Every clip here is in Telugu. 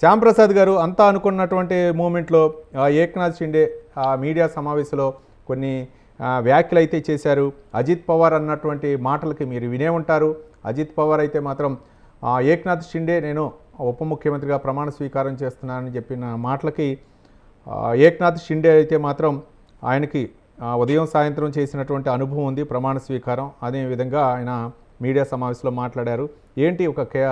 శ్యాంప్రసాద్ గారు అంతా అనుకున్నటువంటి మూమెంట్లో ఏక్నాథ్ షిండే ఆ మీడియా సమావేశంలో కొన్ని వ్యాఖ్యలు అయితే చేశారు. అజిత్ పవార్ అన్నటువంటి మాటలకి మీరు వినే ఉంటారు. అజిత్ పవార్ అయితే మాత్రం ఏక్నాథ్ షిండే నేను ఉప ముఖ్యమంత్రిగా ప్రమాణ స్వీకారం చేస్తున్నానని చెప్పిన మాటలకి ఏక్నాథ్ షిండే అయితే మాత్రం ఆయనకి ఉదయం సాయంత్రం చేసినటువంటి అనుభవం ఉంది ప్రమాణ స్వీకారం. అదే విధంగా ఆయన మీడియా సమావేశంలో మాట్లాడారు. ఏంటి ఒక కే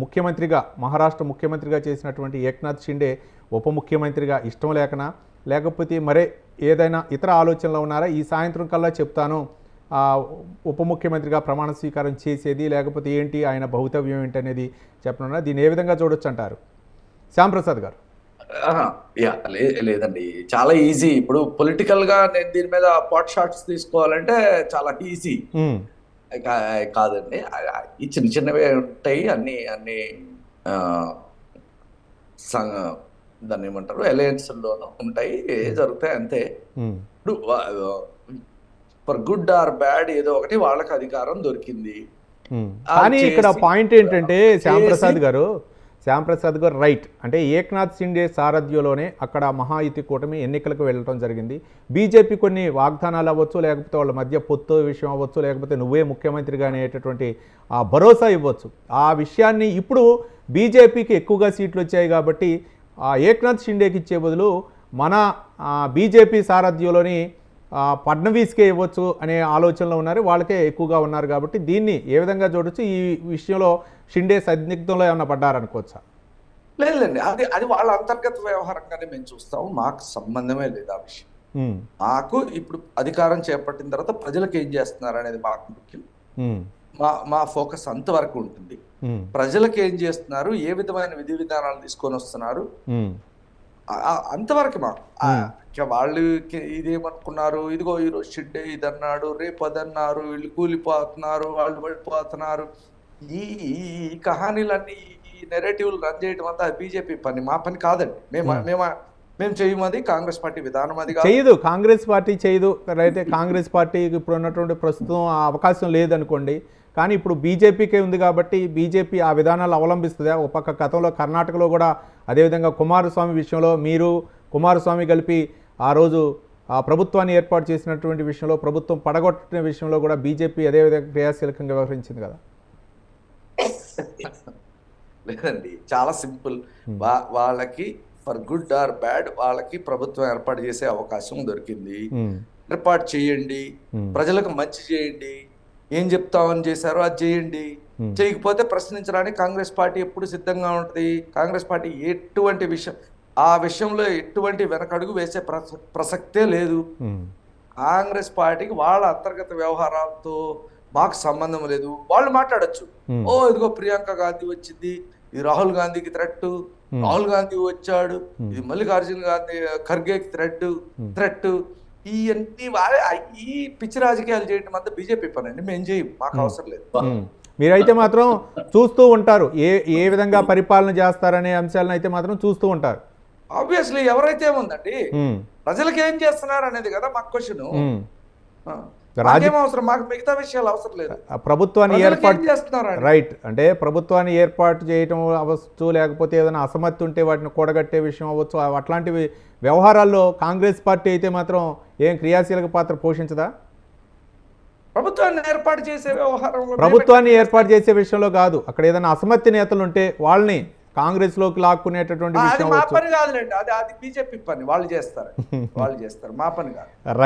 ముఖ్యమంత్రిగా మహారాష్ట్ర ముఖ్యమంత్రిగా చేసినటువంటి ఏక్నాథ్ షిండే ఉప ముఖ్యమంత్రిగా ఇష్టం లేకనా? లేకపోతే మరే ఏదైనా ఇతర ఆలోచనలు ఉన్నారా? ఈ సాయంత్రం కల్లా చెప్తాను. ఉప ముఖ్యమంత్రిగా ప్రమాణ స్వీకారం చేసేది లేకపోతే ఏంటి? ఆయన భౌతవ్యం ఏంటి అనేది చెప్పనున్నా. దీన్ని ఏ విధంగా చూడొచ్చు అంటారు శ్యాంప్రసాద్ గారు. యా లేదండి. చాలా ఈజీ. ఇప్పుడు పొలిటికల్గా నేను దీని మీద పాట్ షాట్స్ తీసుకోవాలంటే చాలా ఈజీ. కాదండి. ఈ చిన్న చిన్నవే ఉంటాయి. అన్ని అన్ని దాన్ని ఏమంటారు? alliance లోనూ ఉంటాయి. ఏ జరుగుతాయి అంతే. ఉమ్, ఇప్పుడు ఫర్ గుడ్ ఆర్ బ్యాడ్ ఏదో ఒకటి వాళ్ళకి అధికారం దొరికింది. ఆ కానీ ఇక్కడ పాయింట్ ఏంటంటే శ్యాంప్రసాద్ గారు శ్యాంప్రసాద్ గారు రైట్. అంటే ఏక్నాథ్ షిండే సారథ్యంలోనే అక్కడ మహాయుతి కూటమి ఎన్నికలకు వెళ్ళడం జరిగింది. బీజేపీ కొన్ని వాగ్దానాలు అవ్వచ్చు లేకపోతే వాళ్ళ మధ్య పొత్తు విషయం అవ్వచ్చు లేకపోతే నువ్వే ముఖ్యమంత్రిగా అనేటటువంటి ఆ భరోసా ఇవ్వచ్చు. ఆ విషయాన్ని ఇప్పుడు బీజేపీకి ఎక్కువగా సీట్లు వచ్చాయి కాబట్టి ఆ ఏక్నాథ్ షిండేకి ఇచ్చే బదులు మన బీజేపీ సారథ్యంలోని ఫడ్నవీస్కే ఇవ్వచ్చు అనే ఆలోచనలో ఉన్నారు. వాళ్ళకే ఎక్కువగా ఉన్నారు కాబట్టి దీన్ని ఏ విధంగా చూడొచ్చు? ఈ విషయంలో షిండే సందిగ్ధంలో ఏమన్నా పడ్డారనుకోవచ్చా? లేదండి అది అది వాళ్ళ అంతర్గత వ్యవహారంగానే మేము చూస్తాము. మాకు సంబంధమే లేదు ఆ విషయం. మాకు ఇప్పుడు అధికారం చేపట్టిన తర్వాత ప్రజలకు ఏం చేస్తున్నారు అనేది మాకు ముఖ్యం. మా మా ఫోకస్ అంతవరకు ఉంటుంది. ప్రజలకు ఏం చేస్తున్నారు? ఏ విధమైన విధి విధానాలు తీసుకొని వస్తున్నారు? అంతవరకు ఇక వాళ్ళు ఇదేమనుకున్నారు? ఇదిగో ఈరోజు షిడ్డే ఇది అన్నాడు రేపు అదన్నారు వీళ్ళు కూలిపోతున్నారు వాళ్ళు పడిపోతున్నారు. ఈ ఈ- కహానీలన్నీ ఈ నెరేటివ్లు రన్ చేయడం అంతా బీజేపీ పని మా పని కాదండి. మేము మేము మేము చేయమది కాంగ్రెస్ పార్టీ విధానం అది చేయదు కాంగ్రెస్ పార్టీ చేయదు. అయితే కాంగ్రెస్ పార్టీకి ఇప్పుడు ఉన్నటువంటి ప్రస్తుతం ఆ అవకాశం లేదనుకోండి. కానీ ఇప్పుడు బీజేపీకే ఉంది కాబట్టి బీజేపీ ఆ విధానాలు అవలంబిస్తుందా. ఒక పక్క గతంలో కర్ణాటకలో కూడా అదేవిధంగా కుమారస్వామి విషయంలో మీరు కుమారస్వామి కలిపి ఆ రోజు ఆ ప్రభుత్వాన్ని ఏర్పాటు చేసినటువంటి విషయంలో ప్రభుత్వం పడగొట్టిన విషయంలో కూడా బీజేపీ అదేవిధంగా క్రియాశీలకంగా వ్యవహరించింది కదా? లేదండి చాలా సింపుల్. వా- వాళ్ళకి ఫర్ గుడ్ ఆర్ బ్యాడ్ వాళ్ళకి ప్రభుత్వం ఏర్పాటు చేసే అవకాశం దొరికింది. ఉమ్, ఏర్పాటు చేయండి. ఉమ్, ప్రజలకు మంచి చేయండి. ఏం చెప్తామని చేశారో అది చేయండి. చేయకపోతే ప్రశ్నించడానికి కాంగ్రెస్ పార్టీ ఎప్పుడు సిద్ధంగా ఉంటుంది? కాంగ్రెస్ పార్టీ ఎటువంటి విషయం ఆ విషయంలో ఎటువంటి వెనకడుగు వేసే ప్రస- ప్రసక్తే లేదు. కాంగ్రెస్ పార్టీకి వాళ్ళ అంతర్గత వ్యవహారాలతో మాకు సంబంధం లేదు. వాళ్ళు మాట్లాడొచ్చు. ఓ ఇదిగో ప్రియాంక గాంధీ వచ్చింది ఇది రాహుల్ గాంధీకి థ్రెట్ రాహుల్ గాంధీ వచ్చాడు ఇది మల్లికార్జున గాంధీ ఖర్గేకి థ్రెట్ థ్రెట్ ఇవన్నీ ఈ పిచ్చి రాజకీయాలు చేయడం అంతా బీజేపీ పని అండి మేము చేయం మాకు అవసరం లేదు. మీరైతే మాత్రం చూస్తూ ఉంటారు. ఏ ఏ విధంగా పరిపాలన చేస్తారనే అంశాలను అయితే మాత్రం చూస్తూ ఉంటారు. ఆబ్వియస్లీ ఎవరైతే ఉమ్, ప్రజలకు ఏం చేస్తున్నారు అనేది కదా మాకు క్వశ్చన్ అవసరం? మాకు మిగతా విషయాలు అవసరం లేదు. ప్రభుత్వాన్ని ఏర్పాటు చేస్తున్నారు రైట్. అంటే ప్రభుత్వాన్ని ఏర్పాటు చేయటం అవ్వచ్చు లేకపోతే ఏదైనా అసమర్థి ఉంటే వాటిని కూడగట్టే విషయం అవ్వచ్చు. అవి అట్లాంటివి వ్యవహారాల్లో కాంగ్రెస్ పార్టీ అయితే మాత్రం ఏం క్రియాశీలక పాత్ర పోషించదా? ప్రభుత్వాన్ని ఏర్పాటు చేసే వ్యవహారంలో ప్రభుత్వాన్ని ఏర్పాటు చేసే విషయంలో కాదు. అక్కడ ఏదైనా అసమర్థి నేతలు ఉంటే వాళ్ళని కాంగ్రెస్లోకి లాక్కునేటటువంటి ఆ, అది మా పని కాదులేండి. అది అది బీజేపీ పని. వాళ్ళు చేస్తారు. వాళ్ళు చేస్తారు. మా పని కాదు. రైట్.